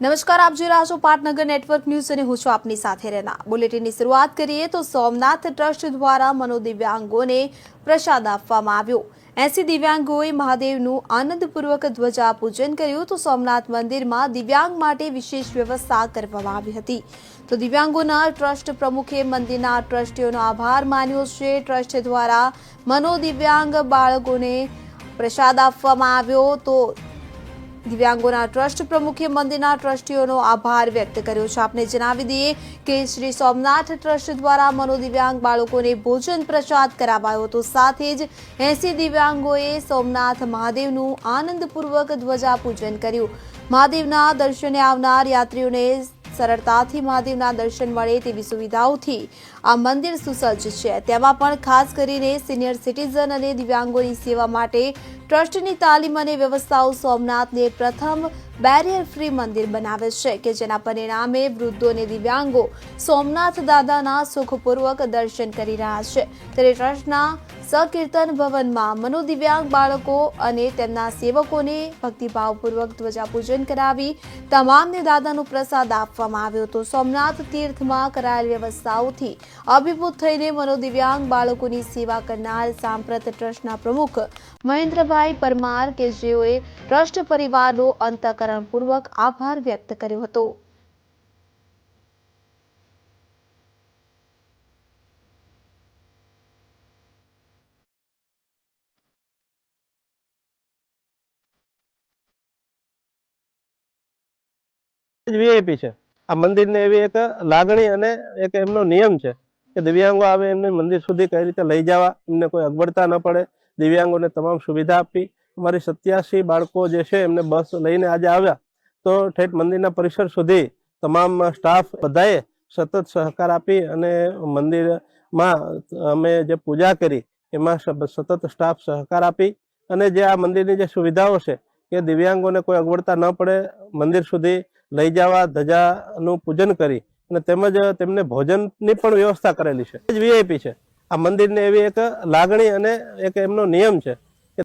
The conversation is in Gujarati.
નમસ્કાર, આપ જોઈ રહ્યા છો પાટનગર નેટવર્ક ન્યૂઝ અને હું છું આપની સાથે રહેના બુલેટિનની શરૂઆત કરીએ તો સોમનાથ ટ્રસ્ટ દ્વારા મનોદિવ્યાંગોને પ્રસાદ આપવામાં આવ્યો. એસી દિવ્યાંગોએ મહાદેવનું આનંદપૂર્વક ધ્વજા પૂજન કર્યું તો સોમનાથ મંદિરમાં દિવ્યાંગ માટે વિશેષ વ્યવસ્થા કરવામાં આવી હતી. તો દિવ્યાંગોના ટ્રસ્ટ પ્રમુખે મંદિરના ટ્રસ્ટીઓનો આભાર માન્યો છે. ટ્રસ્ટ દ્વારા મનોદિવ્યાંગ બાળકોને પ્રસાદ આપવામાં આવ્યો તો દિવ્યાંગોના ટ્રસ્ટ પ્રમુખે મંદિરના ટ્રસ્ટીઓનો આભાર વ્યક્ત કર્યો છે. આપને જણાવી દઈએ કે શ્રી સોમનાથ ટ્રસ્ટ દ્વારા મનોદિવ્યાંગ બાળકોને ભોજન પ્રસાદ કરાવાયો હતો. સાથે જ એસી દિવ્યાંગોએ સોમનાથ મહાદેવનું આનંદપૂર્વક ધ્વજા પૂજન કર્યું. મહાદેવના દર્શને આવનાર યાત્રીઓને સરળતાથી મહાદેવના દર્શન મળે તેવી સુવિધાઓથી આ મંદિર સુસજ્જ છે. તેમાં પણ ખાસ કરીને સિનિયર સિટીઝન અને દિવ્યાંગોની સેવા માટે ટ્રસ્ટની તાલીમ અને વ્યવસ્થાઓ સોમનાથને પ્રથમ બેરિયર ફ્રી મંદિર બનાવે છે કે જેના પરિણામે વૃદ્ધો અને દિવ્યાંગો સોમનાથ દાદાના સુખપૂર્વક દર્શન કરી રહ્યા છે. ત્યારે ટ્રસ્ટના સકીર્તન ભવનમાં મનોદિવ્યાંગ બાળકો અને તેમના સેવકોને ભક્તિભાવપૂર્વક ધ્વજા પૂજન કરાવી તમામને દાદાનો પ્રસાદ આપવામાં આવ્યો હતો. સોમનાથ તીર્થમાં કરાયેલ વ્યવસ્થાઓથી અભિભૂત થઈને મનોદિવ્યાંગ બાળકોની સેવા કરનાર સાંપ્રત ટ્રસ્ટના પ્રમુખ મહેન્દ્રભાઈ પરમાર કે જેઓએ ટ્રસ્ટ પરિવારનો અંતઃકરણપૂર્વક આભાર વ્યક્ત કર્યો હતો. વીઆઈપી છે. આ મંદિરને એવી એક લાગણી અને એક એમનો નિયમ છે કે દિવ્યાંગો આવે એમને મંદિર સુધી કઈ રીતે લઈ જવા, એમને કોઈ અગવડતા ન પડે. દિવ્યાંગોને તમામ સુવિધા આપી. અમારી સત્યાસી બાળકો જે છે એમને બસ લઈને આજે આવ્યા. તો ઠેઠ મંદિરના પરિસર સુધી તમામ સ્ટાફ બધાએ સતત સહકાર આપી અને મંદિરમાં અમે જે પૂજા કરી, એમાં સતત સ્ટાફ સહકાર આપી. અને જે આ મંદિરની જે સુવિધાઓ છે કે દિવ્યાંગોને કોઈ અગવડતા ન પડે, મંદિર સુધી લઈ જવા, ધજાનું પૂજન કરી અને તેમજ તેમને ભોજનની પણ વ્યવસ્થા કરેલી છે. વીઆઈપી છે. આ મંદિરને એવી એક લાગણી અને એક એમનો નિયમ છે